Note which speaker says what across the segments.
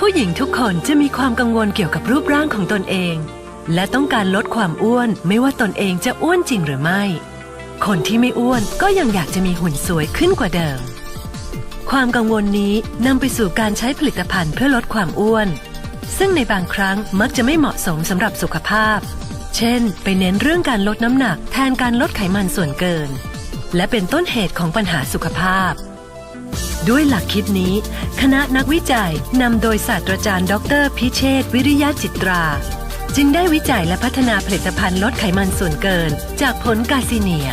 Speaker 1: ผู้หญิงทุกคนจะมีความกังวลเกี่ยวกับรูปร่างของตนเอง และต้องการลดความอ้วนไม่ว่าตนเองจะอ้วนจริงหรือไม่ คนที่ไม่อ้วนก็ยังอยากจะมีหุ่นสวยขึ้นกว่าเดิม ความกังวลนี้นำไปสู่การใช้ผลิตภัณฑ์เพื่อลดความอ้วน ซึ่งในบางครั้งมักจะไม่เหมาะสมสำหรับสุขภาพ เช่น ไปเน้นเรื่องการลดน้ำหนักแทนการลดไขมันส่วนเกิน และเป็นต้นเหตุของปัญหาสุขภาพ ด้วยหลักคิดนี้ คณะนักวิจัยนำโดยศาสตราจารย์ดร พิเชษวิริยะจิตรา จึงได้วิจัยและพัฒนาผลิตภัณฑ์ลดไขมันส่วนเกิน จากผลกาซิเนีย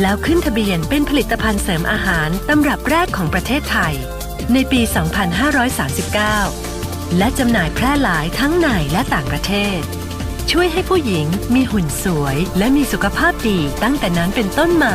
Speaker 1: แล้วขึ้นทะเบียนเป็นผลิตภัณฑ์เสริมอาหารตำรับแรกของประเทศไทย ในปี 2539 และจำหน่ายแพร่หลายทั้งในและต่างประเทศช่วยให้ผู้หญิงมีหุ่นสวยและมีสุขภาพดีตั้งแต่นั้นเป็นต้นมา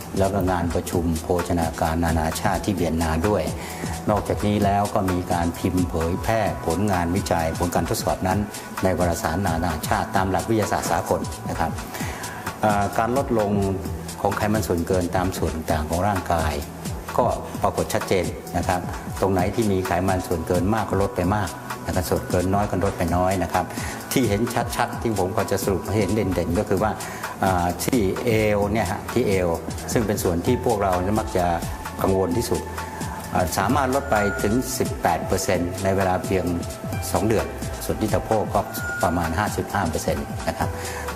Speaker 2: แล้วก็งานประชุมโภชนาการนานาชาติที่เวียนนาด้วย นอกจากนี้แล้วก็มีการพิมพ์เผยแพร่ผลงานวิจัยผลการทดสอบนั้น ในวารสารนานาชาติตามหลักวิทยาศาสตร์สากลนะครับการลดลงของไขมันส่วนเกินตามส่วนต่างของร่างกาย ก็ปรากฏชัดเจนนะครับ ตรงไหนที่มีไขมันส่วนเกินมากก็ลดไปมากนะครับส่วนเกินน้อยก็ลดไปน้อยนะครับ ที่เห็นชัดๆ ที่ผมก็จะสรุปให้เห็นเด่นๆ ก็คือว่าที่เอวเนี่ยฮะที่เอวซึ่งเป็นส่วนที่พวกเราเนี่ยมักจะกังวลที่สุด สามารถลดไปถึง 18%ในเวลาเพียง 2 เดือน ส่วนที่สะโพกก็ประมาณ 55%นะครับ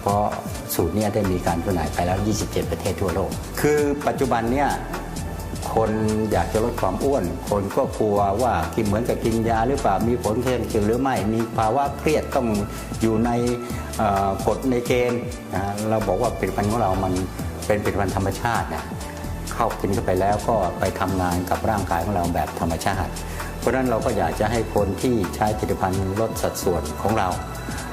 Speaker 2: เพราะสูตรนี้ได้มีการจำหน่ายไปแล้ว 27 ประเทศทั่วโลก คือปัจจุบันเนี่ยคนอยากจะลดความอ้วน คนก็กลัวว่ากินเหมือนกับกินยาหรือเปล่า มีผลข้างเคียงหรือไม่ มีภาวะเครียดต้องอยู่ในกฎในเกณฑ์นะเราบอกว่าผลิตภัณฑ์ของเรามันเป็นผลิตภัณฑ์ธรรมชาตินะเข้ากินเข้าไปแล้วก็ไปทำงานกับร่างกายของเราแบบธรรมชาติ เพราะฉะนั้นเราก็อยากจะให้คนที่ใช้ผลิตภัณฑ์ลดสัดส่วนของเรา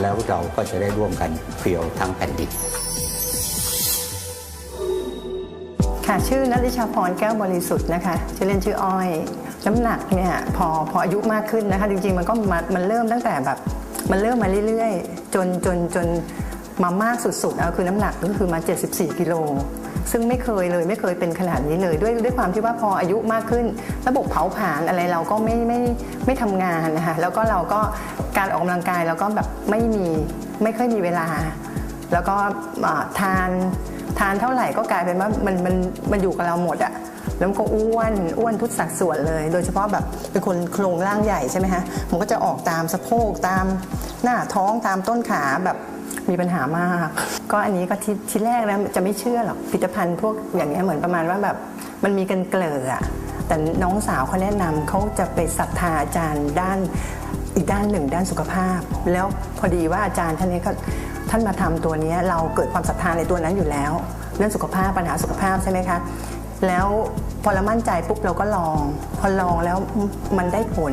Speaker 2: แล้วเราก็จะได้ร่วมกันเพียวทั้งแผ่นดิน
Speaker 3: ค่ะชื่อนัทิชาพรแก้วบริสุทธิ์นะคะชื่อเล่นชื่ออ้อย น้ำหนักเนี่ยพอพออายุมากขึ้นนะคะ จริงๆมันก็มันเริ่มตั้งแต่แบบมันเริ่มมาเรื่อยๆ จนจนจนมามากสุดๆเอาคือน้ำหนักก็คือมา 74 กิโล ซึ่งไม่เคยเลยไม่เคยเป็นขนาดนี้เลย ด้วยด้วยความที่ว่าพออายุมากขึ้น ระบบเผาผลาญอะไรเราก็ไม่ไม่ไม่ทำงานนะคะแล้วก็เราก็การออกกำลังกายเราก็แบบไม่มีไม่ค่อยมีเวลา แล้วก็ทานทานเท่าไหร่ก็กลายเป็นว่ามันมันมันอยู่กับเราหมดอะแล้วก็อ้วนอ้วนทุกสัดส่วนเลย โดยเฉพาะแบบเป็นคนโครงร่างใหญ่ใช่ไหมฮะมันก็จะออกตามสะโพกตามหน้าท้องตามต้นขาแบบ มีปัญหามาก ก็อันนี้ก็ทีทีแรกนะจะไม่เชื่อหรอกผลิตภัณฑ์พวกอย่างเงี้ยเหมือนประมาณว่าแบบมันมีกันเกลืออะแต่น้องสาวเขาแนะนำเขาจะไปศรัทธาอาจารย์ด้านอีกด้านหนึ่งด้านสุขภาพ แล้วพอดีว่าอาจารย์ท่านนี้ก็ท่านมาทำตัวเนี้ยเราเกิดความศรัทธาในตัวนั้นอยู่แล้วเรื่องสุขภาพปัญหาสุขภาพใช่ไหมคะแล้วพอเรามั่นใจปุ๊บเราก็ลอง พอลองแล้วมันได้ผล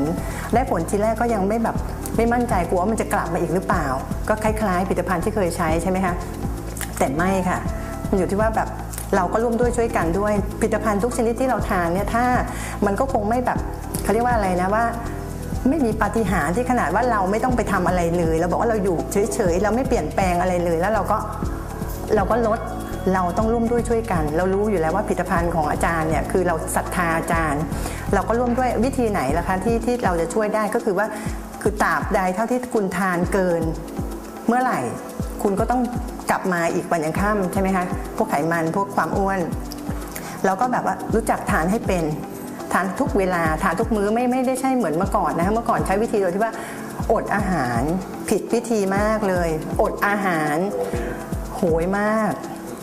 Speaker 3: ได้ผลทีแรกก็ยังไม่แบบ ไม่มั่นใจกลัวว่ามันจะกลับมาอีกหรือเปล่า ก็คล้ายๆผลิตภัณฑ์ที่เคยใช้ใช่ไหมคะแต่ไม่ค่ะ มันอยู่ที่ว่าแบบเราก็ร่วมด้วยช่วยกันด้วยผลิตภัณฑ์ทุกชนิดที่เราทานเนี่ยถ้ามันก็คงไม่แบบเขาเรียกว่าอะไรนะว่าไม่มีปาฏิหาริย์ที่ขนาดว่าเราไม่ต้องไปทำอะไรเลย เราบอกว่าเราอยู่เฉยๆเราไม่เปลี่ยนแปลงอะไรเลย แล้วเราก็เราก็ลดเราต้องร่วมด้วยช่วยกัน เรารู้อยู่แล้วว่าผลิตภัณฑ์ของอาจารย์เนี่ยคือเราศรัทธาอาจารย์ เราก็ร่วมด้วยวิธีไหนล่ะคะที่ที่เราจะช่วยได้ก็คือว่า คือตราบใดเท่าที่คุณทานเกิน เมื่อไหร่ คุณก็ต้องกลับมาอีกวันยังค่ำใช่ไหมคะพวกไขมันพวกความอ้วนเราก็แบบว่ารู้จักทานให้เป็นทานทุกเวลาทานทุกมื้อไม่ไม่ได้ใช่เหมือนเมื่อก่อนนะคะเมื่อก่อนใช้วิธีโดยที่ว่า อดอาหารผิดวิธีมากเลย อดอาหารโหยมาก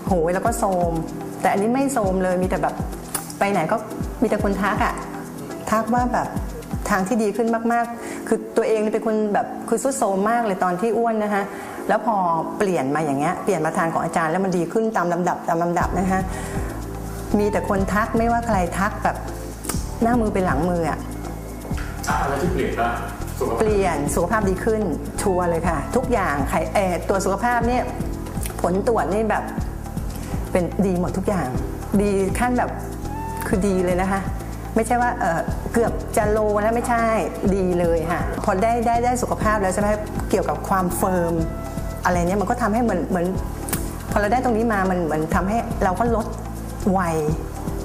Speaker 3: โหยแล้วก็โทรมแต่อันนี้ไม่โทรมเลยมีแต่แบบไปไหนก็มีแต่คนทักอะทักว่าแบบทางที่ดีขึ้นมากๆ คือตัวเองนี่เป็นคนแบบคือสุดโทรมมากเลยตอนที่อ้วนนะคะแล้วพอเปลี่ยนมาอย่างเงี้ยเปลี่ยนมาทานของอาจารย์แล้วมันดีขึ้นตามลำดับตามลำดับนะคะมีแต่คนทักไม่ว่าใครทักแบบหน้ามือเป็นหลังมืออะ
Speaker 4: อะไรที่เปลี่ยนบ้างสุขภาพ
Speaker 3: เปลี่ยนสุขภาพดีขึ้นชัวร์เลยค่ะ ทุกอย่างใครเออตัวสุขภาพเนี่ยผลตรวจนี่แบบเป็นดีหมดทุกอย่าง ดีขั้นแบบคือดีเลยนะคะ ไม่ใช่ว่าเเกือบจะโลแล้วไม่ใช่ดีเลยค่ะพอได้ได้ได้สุขภาพแล้วใช่ไหมเกี่ยวกับความเฟิร์มอะไรเนี่ยมันก็ทำให้เหมือนเหมือนพอเราได้ตรงนี้มามันเหมือนทำให้เราก็ลดวัย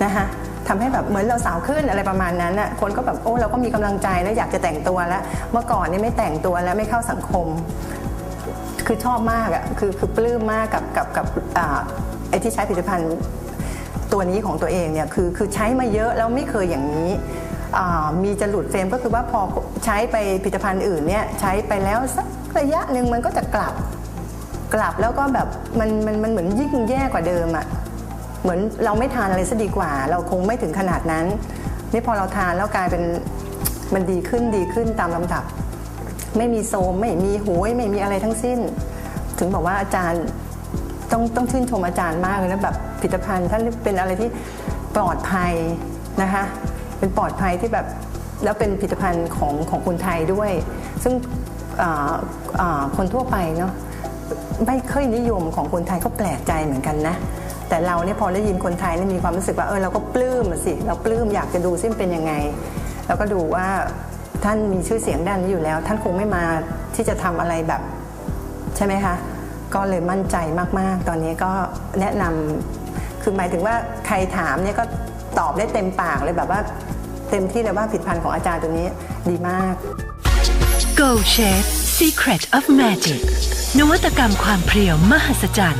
Speaker 3: นะคะทำให้แบบเหมือนเราสาวขึ้นอะไรประมาณนั้นน่ะคนก็แบบโอ้เราก็มีกำลังใจแล้วอยากจะแต่งตัวแล้วเมื่อก่อนนี่ไม่แต่งตัวแล้วไม่เข้าสังคม คือชอบมากอะ่ะคือคือปลื้มมากกับกับกับอ่าไอ้ที่ใช้ผลิตภัณฑ์ ตัวนี้ของตัวเองเนี่ยคือคือใช้มาเยอะแล้วไม่เคยอย่างนี้มีจะหลุดเฟรมก็คือว่าพอใช้ไปผลิตภัณฑ์อื่นเนี่ยใช้ไปแล้วสักระยะหนึ่งมันก็จะกลับกลับแล้วก็แบบมันมันมันเหมือนยิ่งแย่กว่าเดิมอะ่ะเหมือนเราไม่ทานอะไรซะดีกว่า เราคงไม่ถึงขนาดนั้น นี่พอเราทานแล้วกลายเป็นมันดีขึ้นดีขึ้นตามลำดับ ไม่มีโซมไม่มีโหยไม่มีอะไรทั้งสิ้น ถึงบอกว่าอาจารย์ ต้องต้องชื่นชมอาจารย์มากเลยนะแบบผลิตภัณฑ์ท่านเป็นอะไรที่ปลอดภัยนะคะเป็นปลอดภัยที่แบบแล้วเป็นผลิตภัณฑ์ของของคนไทยด้วย ซึ่งอ่าคนทั่วไปเนาะไม่เคยนิยมของคนไทยก็แปลกใจเหมือนกันนะ แต่เราเนี่ยพอได้ยินคนไทยเนี่ยมีความรู้สึกว่าเออเราก็ปลื้มสิเราปลื้มอยากจะดูซิมเป็นยังไง แล้วก็ดูว่าท่านมีชื่อเสียงด้านนี้อยู่แล้ว ท่านคงไม่มาที่จะทำอะไรแบบ ใช่ไหมคะ ก็เลยมั่นใจมากๆ ตอนนี้ก็แนะนำคือหมายถึงว่าใครถามเนี่ยก็ตอบได้เต็มปากเลยแบบว่าเต็มที่เลยว่าผลิตภัณฑ์ของอาจารย์ตัวนี้ดีมาก
Speaker 1: Go Shape Secret of Magic นวัตกรรมความเพรียวมหัศจรรย์